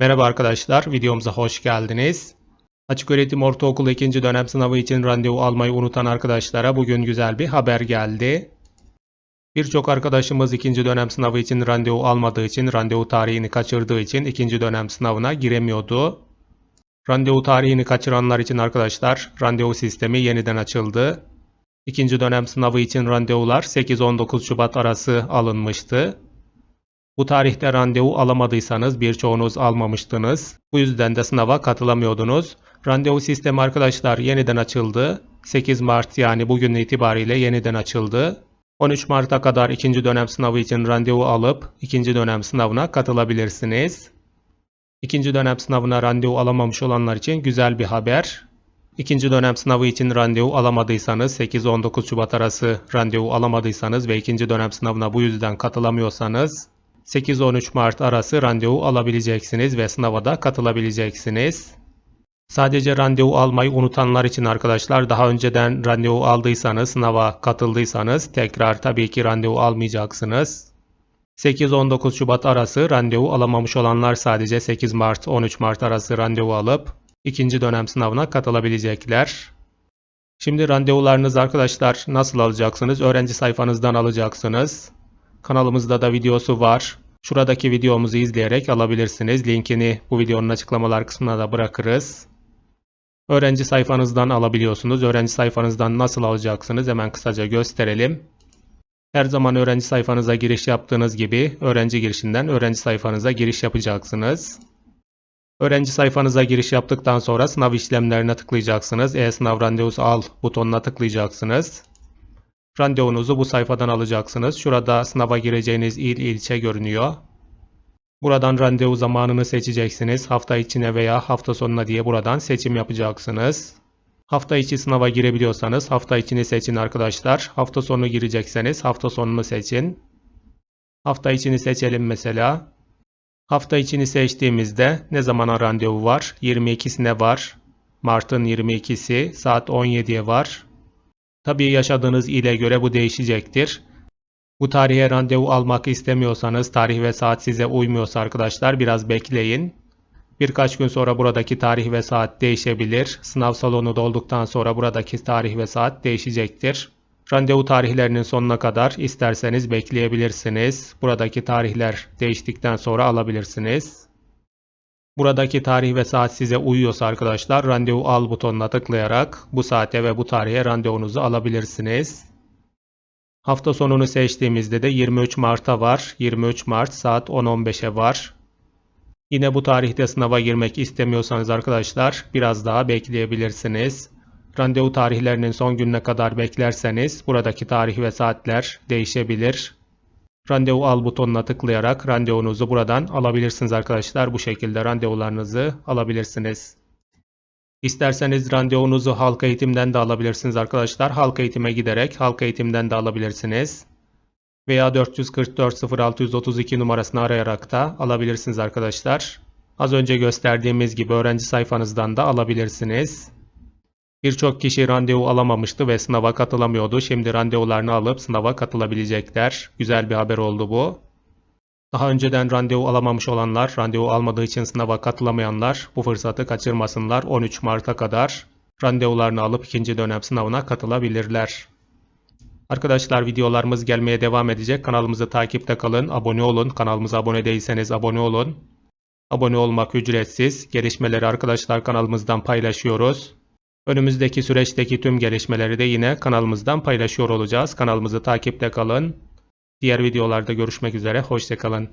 Merhaba arkadaşlar, videomuza hoş geldiniz. Açık öğretim ortaokul 2. dönem sınavı için randevu almayı unutan arkadaşlara bugün güzel bir haber geldi. Birçok arkadaşımız 2. dönem sınavı için randevu almadığı için, randevu tarihini kaçırdığı için 2. dönem sınavına giremiyordu. Randevu tarihini kaçıranlar için arkadaşlar, randevu sistemi yeniden açıldı. İkinci dönem sınavı için randevular 8-19 Şubat arası alınmıştı. Bu tarihte randevu alamadıysanız birçoğunuz almamıştınız. Bu yüzden de sınava katılamıyordunuz. Randevu sistemi arkadaşlar yeniden açıldı. 8 Mart yani bugün itibariyle yeniden açıldı. 13 Mart'a kadar ikinci dönem sınavı için randevu alıp ikinci dönem sınavına katılabilirsiniz. İkinci dönem sınavına randevu alamamış olanlar için güzel bir haber. İkinci dönem sınavı için randevu alamadıysanız 8-19 Şubat arası randevu alamadıysanız ve ikinci dönem sınavına bu yüzden katılamıyorsanız 8-13 Mart arası randevu alabileceksiniz ve sınava da katılabileceksiniz. Sadece randevu almayı unutanlar için arkadaşlar daha önceden randevu aldıysanız, sınava katıldıysanız tekrar tabii ki randevu almayacaksınız. 8-19 Şubat arası randevu alamamış olanlar sadece 8 Mart 13 Mart arası randevu alıp ikinci dönem sınavına katılabilecekler. Şimdi randevularınızı arkadaşlar nasıl alacaksınız? Öğrenci sayfanızdan alacaksınız. Kanalımızda da videosu var. Şuradaki videomuzu izleyerek alabilirsiniz. Linkini bu videonun açıklamalar kısmına da bırakırız. Öğrenci sayfanızdan alabiliyorsunuz. Öğrenci sayfanızdan nasıl alacaksınız? Hemen kısaca gösterelim. Her zaman öğrenci sayfanıza giriş yaptığınız gibi öğrenci girişinden öğrenci sayfanıza giriş yapacaksınız. Öğrenci sayfanıza giriş yaptıktan sonra sınav işlemlerine tıklayacaksınız. E-sınav randevusu al butonuna tıklayacaksınız. Randevunuzu bu sayfadan alacaksınız. Şurada sınava gireceğiniz il ilçe görünüyor. Buradan randevu zamanını seçeceksiniz. Hafta içine veya hafta sonuna diye buradan seçim yapacaksınız. Hafta içi sınava girebiliyorsanız hafta içini seçin arkadaşlar. Hafta sonu girecekseniz hafta sonunu seçin. Hafta içini seçelim mesela. Hafta içini seçtiğimizde ne zamana randevu var? 22'sine var. Mart'ın 22'si saat 17'ye var. Tabii yaşadığınız ile göre bu değişecektir. Bu tarihe randevu almak istemiyorsanız, tarih ve saat size uymuyorsa arkadaşlar biraz bekleyin. Birkaç gün sonra buradaki tarih ve saat değişebilir. Sınav salonu dolduktan sonra buradaki tarih ve saat değişecektir. Randevu tarihlerinin sonuna kadar isterseniz bekleyebilirsiniz. Buradaki tarihler değiştikten sonra alabilirsiniz. Buradaki tarih ve saat size uyuyorsa arkadaşlar randevu al butonuna tıklayarak bu saate ve bu tarihe randevunuzu alabilirsiniz. Hafta sonunu seçtiğimizde de 23 Mart'a var. 23 Mart saat 10.15'e var. Yine bu tarihte sınava girmek istemiyorsanız arkadaşlar biraz daha bekleyebilirsiniz. Randevu tarihlerinin son gününe kadar beklerseniz buradaki tarih ve saatler değişebilir. Randevu al butonuna tıklayarak randevunuzu buradan alabilirsiniz arkadaşlar. Bu şekilde randevularınızı alabilirsiniz. İsterseniz randevunuzu halk eğitimden de alabilirsiniz arkadaşlar. Halk eğitime giderek halk eğitimden de alabilirsiniz. Veya 444 0632 numarasını arayarak da alabilirsiniz arkadaşlar. Az önce gösterdiğimiz gibi öğrenci sayfanızdan da alabilirsiniz. Birçok kişi randevu alamamıştı ve sınava katılamıyordu. Şimdi randevularını alıp sınava katılabilecekler. Güzel bir haber oldu bu. Daha önceden randevu alamamış olanlar, randevu almadığı için sınava katılamayanlar bu fırsatı kaçırmasınlar. 13 Mart'a kadar randevularını alıp ikinci dönem sınavına katılabilirler. Arkadaşlar videolarımız gelmeye devam edecek. Kanalımızı takipte kalın, abone olun. Kanalımıza abone değilseniz abone olun. Abone olmak ücretsiz. Gelişmeleri arkadaşlar kanalımızdan paylaşıyoruz. Önümüzdeki süreçteki tüm gelişmeleri de yine kanalımızdan paylaşıyor olacağız. Kanalımızı takipte kalın. Diğer videolarda görüşmek üzere. Hoşçakalın.